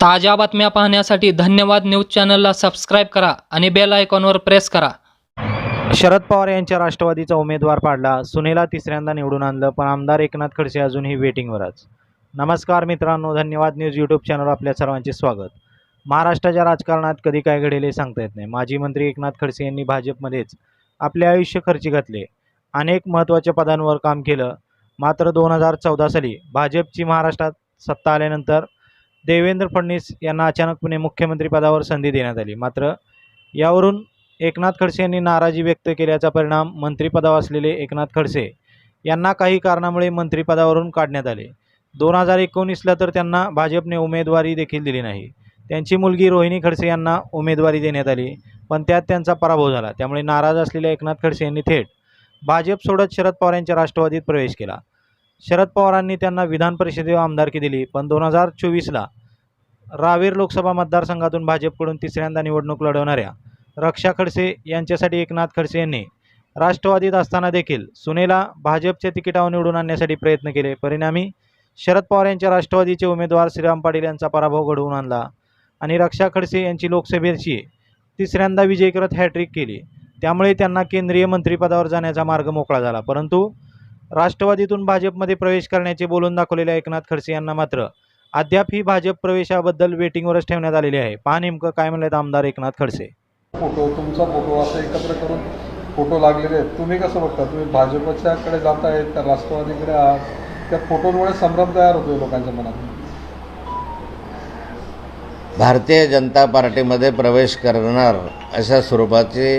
ताज्या बातम्या पाहण्यासाठी धन्यवाद न्यूज चॅनलला सबस्क्राईब करा आणि बेल आयकॉनवर प्रेस करा. शरद पवार यांच्या राष्ट्रवादीचा उमेदवार पाडला सुनेला तिसऱ्यांदा निवडून आणलं पण आमदार एकनाथ खडसे अजूनही वेटिंगवरच. नमस्कार मित्रांनो धन्यवाद न्यूज यूट्यूब चॅनल आपल्या सर्वांचे स्वागत. महाराष्ट्राच्या राजकारणात कधी काय घडेल हे सांगता येत नाही. माजी मंत्री एकनाथ खडसे यांनी भाजपमध्येच आपले आयुष्य खर्ची घातले. अनेक महत्त्वाच्या पदांवर काम केलं. मात्र दोन हजार चौदा साली भाजपची महाराष्ट्रात सत्ता आल्यानंतर देवेंद्र फडणवीस यांना अचानकपणे मुख्यमंत्रीपदावर संधी देण्यात आली. मात्र यावरून एकनाथ खडसे यांनी नाराजी व्यक्त केल्याचा परिणाम मंत्रिपदावर असलेले एकनाथ खडसे यांना काही कारणामुळे मंत्रिपदावरून काढण्यात आले. दोन हजार एकोणीसला तर त्यांना भाजपने उमेदवारी देखील दिली नाही. त्यांची मुलगी रोहिणी खडसे यांना उमेदवारी देण्यात आली पण त्यात त्यांचा पराभव झाला. त्यामुळे नाराज असलेल्या एकनाथ खडसे यांनी थेट भाजप सोडत शरद पवार यांच्या राष्ट्रवादीत प्रवेश केला. शरद पवारांनी त्यांना विधान परिषदेवर आमदारकी दिली पण दोन हजार चोवीसला रावेर लोकसभा मतदारसंघातून भाजपकडून तिसऱ्यांदा निवडणूक लढवणाऱ्या रक्षा खडसे यांच्यासाठी एकनाथ खडसे यांनी राष्ट्रवादीत असताना देखील सुनेला भाजपच्या तिकिटावर निवडून आणण्यासाठी प्रयत्न केले. परिणामी शरद पवार यांच्या राष्ट्रवादीचे उमेदवार श्रीराम पाटील यांचा पराभव घडवून आणला आणि रक्षा खडसे यांची लोकसभेची तिसऱ्यांदा विजय करत हॅट्रिक केली. त्यामुळे त्यांना केंद्रीय मंत्रिपदावर जाण्याचा मार्ग मोकळा झाला. परंतु राष्ट्रवादीतून भाजपमध्ये प्रवेश करण्याचे बोलून दाखवलेल्या एकनाथ खडसे यांना मात्र अद्याप ही भाजप प्रवेशाबद्दल वेटिंगवरच ठेवण्यात आलेली आहे. पहा नेमकं काय म्हणलेत आमदार एकनाथ खडसे. फोटो तुमचा फोटो असं एकत्र करून फोटो लागलेले आहेत. तुम्ही कसं बघता? तुम्ही भाजपच्याकडे जात आहेत त्या राष्ट्रवादीकडे आहात? त्या फोटोंमुळे संभ्रम तयार होतोय लोकांच्या मनात. भारतीय जनता पार्टीमध्ये प्रवेश करणार अशा स्वरूपाची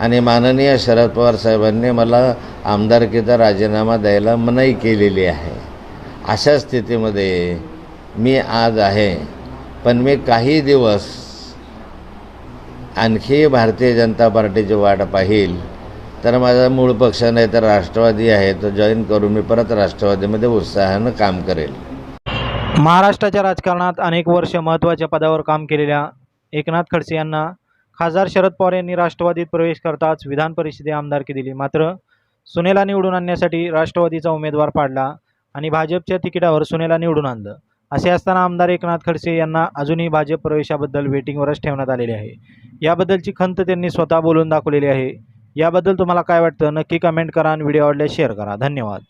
आणि माननीय शरद पवार साहेबांनी मला आमदारकीचा राजीनामा द्यायला मनाई केलेली आहे. अशा स्थितीमध्ये मी आज आहे. पण मी काही दिवस आणखी भारतीय जनता पार्टीची वाट पाहिल. तर माझा मूळ पक्ष नाही तर राष्ट्रवादी आहे. तो जॉईन करून मी परत राष्ट्रवादीमध्ये उत्साहानं काम करेल. महाराष्ट्राच्या राजकारणात अनेक वर्ष महत्त्वाच्या पदावर काम केलेल्या एकनाथ खडसे यांना खासदार शरद पवार यांनी राष्ट्रवादीत प्रवेश करताच विधान परिषदे आमदारकी दिली. मात्र सुनेला निवडून आणण्यासाठी राष्ट्रवादीचा उमेदवार पाडला आणि भाजपच्या तिकिटावर सुनेला निवडून आणलं. असे असताना आमदार एकनाथ खडसे यांना अजूनही भाजप प्रवेशाबद्दल वेटिंगवरच ठेवण्यात आलेले आहे. याबद्दलची खंत त्यांनी स्वतः बोलून दाखवलेली आहे. याबद्दल तुम्हाला काय वाटतं? नक्की कमेंट करा आणि व्हिडिओ आवडल्यास शेअर करा. धन्यवाद.